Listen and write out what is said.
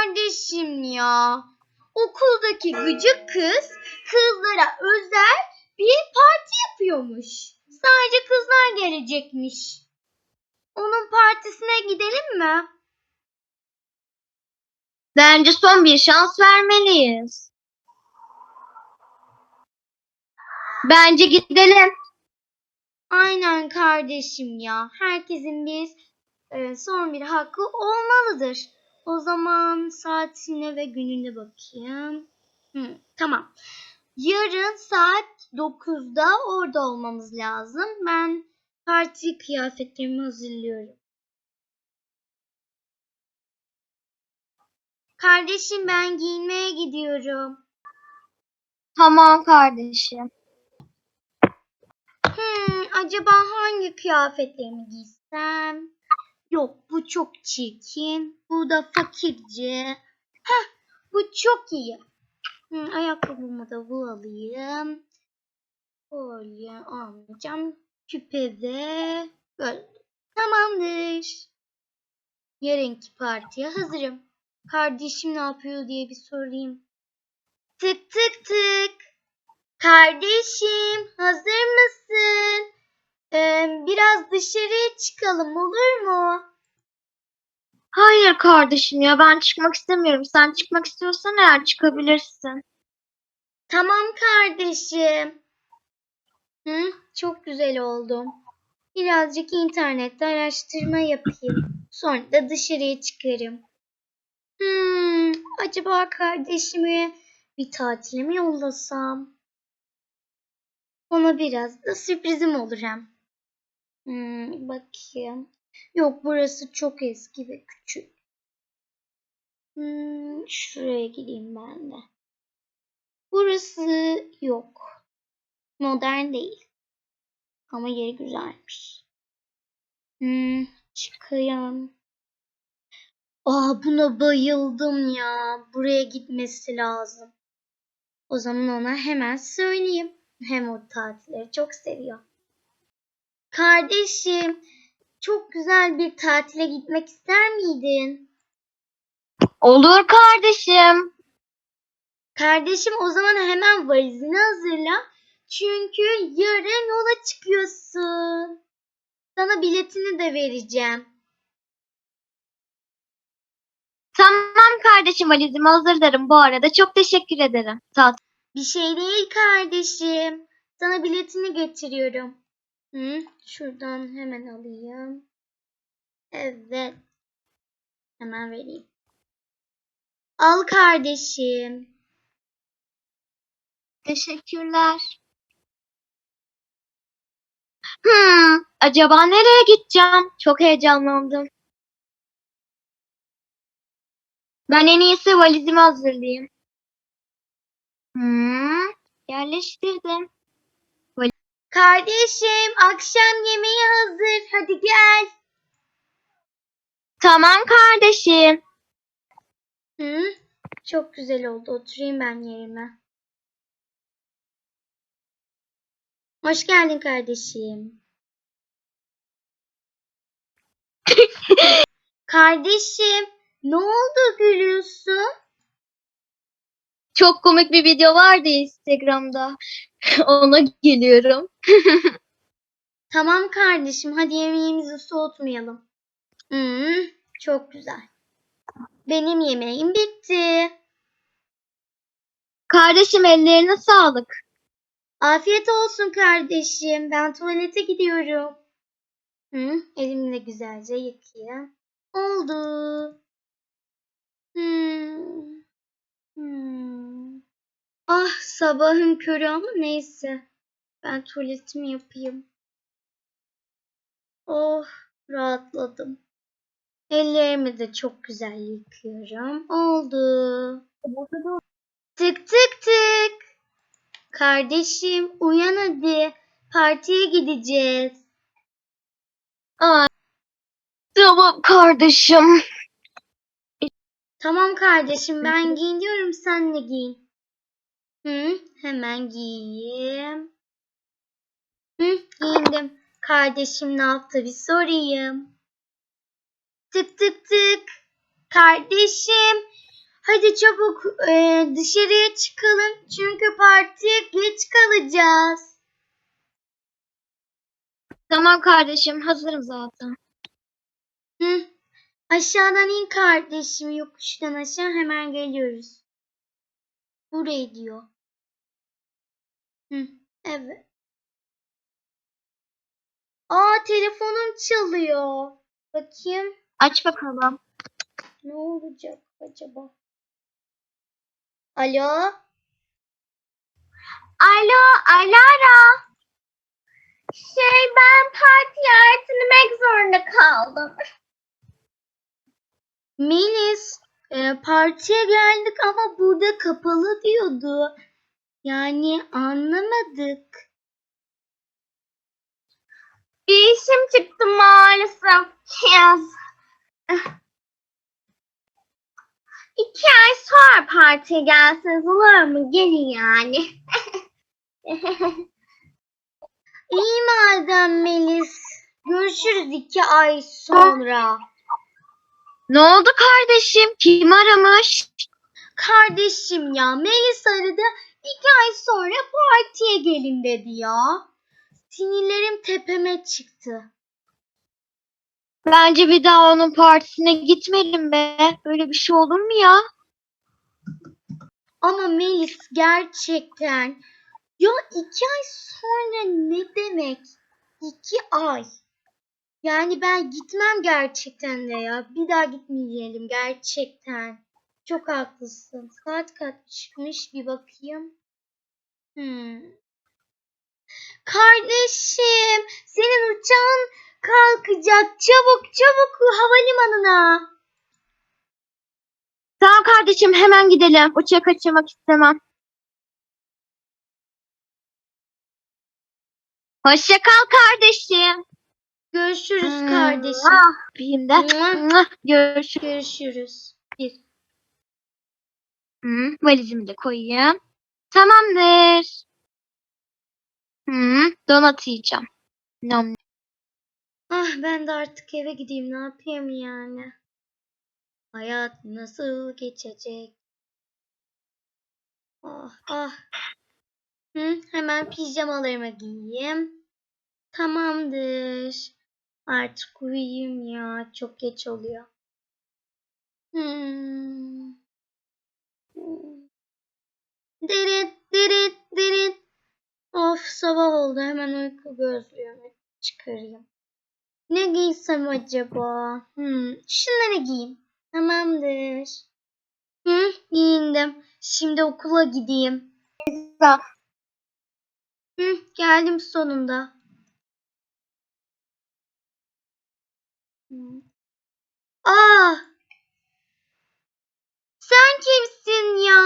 kardeşim ya. Okuldaki gıcık kız kızlara özel bir parti yapıyormuş. Sadece kızlar gelecekmiş. Onun partisine gidelim mi? Bence son bir şans vermeliyiz. Bence gidelim. Aynen kardeşim ya. Herkesin bir e, son bir hakkı olmalıdır. O zaman saatine ve gününe bakayım. Hı, tamam. Yarın saat 9'da orada olmamız lazım. Ben parti kıyafetlerimi hazırlıyorum. Kardeşim ben giyinmeye gidiyorum. Tamam kardeşim. Hmm, acaba hangi kıyafetlerimi giysem? Yok bu çok çirkin. Bu da fakirce. Heh, bu çok iyi. Hmm, ayakkabımı da bu alayım. Kolye almayacağım. Küpe de böyle. Tamamdır. Yarınki partiye hazırım. Kardeşim ne yapıyor diye bir sorayım. Tık tık tık. Kardeşim hazır mısın? Ee, biraz dışarıya çıkalım olur mu? Hayır kardeşim ya ben çıkmak istemiyorum. Sen çıkmak istiyorsan eğer çıkabilirsin. Tamam kardeşim. Hı, çok güzel oldum. Birazcık internette araştırma yapayım. Sonra da dışarıya çıkarım. Hmm, acaba kardeşimi bir tatile mi yollasam? Ona biraz da sürprizim olur hem. Hmm, bakayım. Yok burası çok eski ve küçük. Hmm, şuraya gideyim ben de. Burası yok. Modern değil. Ama yeri güzelmiş. Hmm, çıkayım. Aa buna bayıldım ya. Buraya gitmesi lazım. O zaman ona hemen söyleyeyim. Hem o tatilleri çok seviyor. Kardeşim, çok güzel bir tatile gitmek ister miydin? Olur kardeşim. Kardeşim o zaman hemen valizini hazırla. Çünkü yarın yola çıkıyorsun. Sana biletini de vereceğim. Tamam kardeşim valizimi hazırlarım bu arada. Çok teşekkür ederim. Tat. Bir şey değil kardeşim. Sana biletini getiriyorum. Hı, şuradan hemen alayım. Evet. Hemen vereyim. Al kardeşim. Teşekkürler. Hmm, acaba nereye gideceğim? Çok heyecanlandım. Ben en iyisi valizimi hazırlayayım. Hmm, yerleştirdim. Kardeşim akşam yemeği hazır. Hadi gel. Tamam kardeşim. Hı, çok güzel oldu. Oturayım ben yerime. Hoş geldin kardeşim. kardeşim, ne oldu gülüyorsun? Çok komik bir video vardı Instagram'da. Ona geliyorum. Tamam kardeşim, hadi yemeğimizi soğutmayalım. Hmm, çok güzel. Benim yemeğim bitti. Kardeşim ellerine sağlık. Afiyet olsun kardeşim. Ben tuvalete gidiyorum. Hı, elimle güzelce yıkayayım. Oldu. Hmm. Hmm. Ah sabahın körü ama neyse. Ben tuvaletimi yapayım. Oh rahatladım. Ellerimi de çok güzel yıkıyorum. Oldu. Tık tık tık. Kardeşim uyan hadi. Partiye gideceğiz. Aa, tamam kardeşim. Tamam kardeşim ben giyiniyorum sen de giyin. Hı, hemen giyeyim. Hı, giyindim. Kardeşim ne yaptı bir sorayım. Tık tık tık. Kardeşim Hadi çabuk e, dışarıya çıkalım çünkü partiye geç kalacağız. Tamam kardeşim hazırım zaten. Hı. Aşağıdan in kardeşim yokuştan aşağı hemen geliyoruz. Buraya diyor. Hı, evet. Aa telefonum çalıyor. Bakayım Aç bakalım. ne olacak acaba? Alo? Alo Alara. Şey ben partiye ertelemek zorunda kaldım. Melis, e, partiye geldik ama burada kapalı diyordu. Yani anlamadık. Bir işim çıktı maalesef. Yaz. İki ay sonra partiye gelseniz olur mu? Gelin yani. İyi madem Melis. Görüşürüz iki ay sonra. Ne oldu kardeşim? Kim aramış? Kardeşim ya Melis aradı. İki ay sonra partiye gelin dedi ya. Sinirlerim tepeme çıktı. Bence bir daha onun partisine gitmeyelim be. Böyle bir şey olur mu ya? Ama Melis gerçekten ya iki ay sonra ne demek? İki ay. Yani ben gitmem gerçekten de ya. Bir daha gitmeyelim gerçekten. Çok haklısın. Saat kaçmış bir bakayım. Hmm. Kardeşim, senin uçağın kalkacak. Çabuk çabuk havalimanına. Tamam kardeşim hemen gidelim. Uçağı kaçırmak istemem. Hoşça kal kardeşim. Görüşürüz Hmm, kardeşim. ah, Öpeyim de. Mua. Mua, Görüşürüz. Görüşürüz. Bir. Hı, valizimi de koyayım. Tamamdır. Hı, donat yiyeceğim. Nam. Ah ben de artık eve gideyim. Ne yapayım yani? Hayat nasıl geçecek? Ah ah. Hı, hemen pijamalarımı giyeyim. Tamamdır. Artık uyuyayım ya. Çok geç oluyor. Hmm. Derit derit derit. Of sabah oldu. Hemen uyku gözlüğümü çıkarayım. Ne giysem acaba? Hmm, şunları giyeyim. Tamamdır. Hı, giyindim. Şimdi okula gideyim. Hı, geldim sonunda. Aa! Sen kimsin ya?